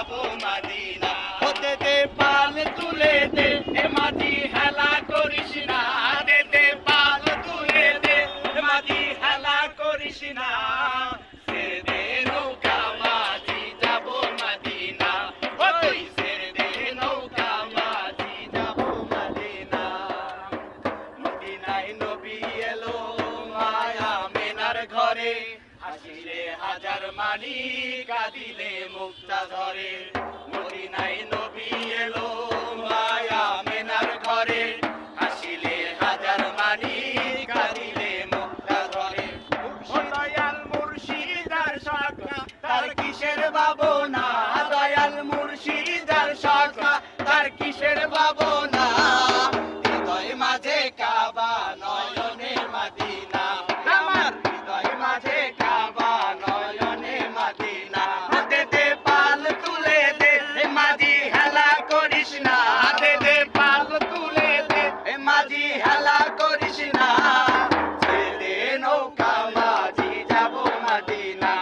যাব মাদিনা। হতে দে পাল তুলে দে, এ মাটি হেলা করিস না। দে পাল তুলে দে মাটি হেলা করিস না। আসিলে হাজার মানি কাঁদিলে মুক্তা ধরে। মদিনায় নবী এলো মায়া মেনার ঘরে। আসিলে হাজার মানি কাঁদিলে মুক্তা ধরে। মুর্শিদার সাক্ষা তার কিসের বাবনা মদিনা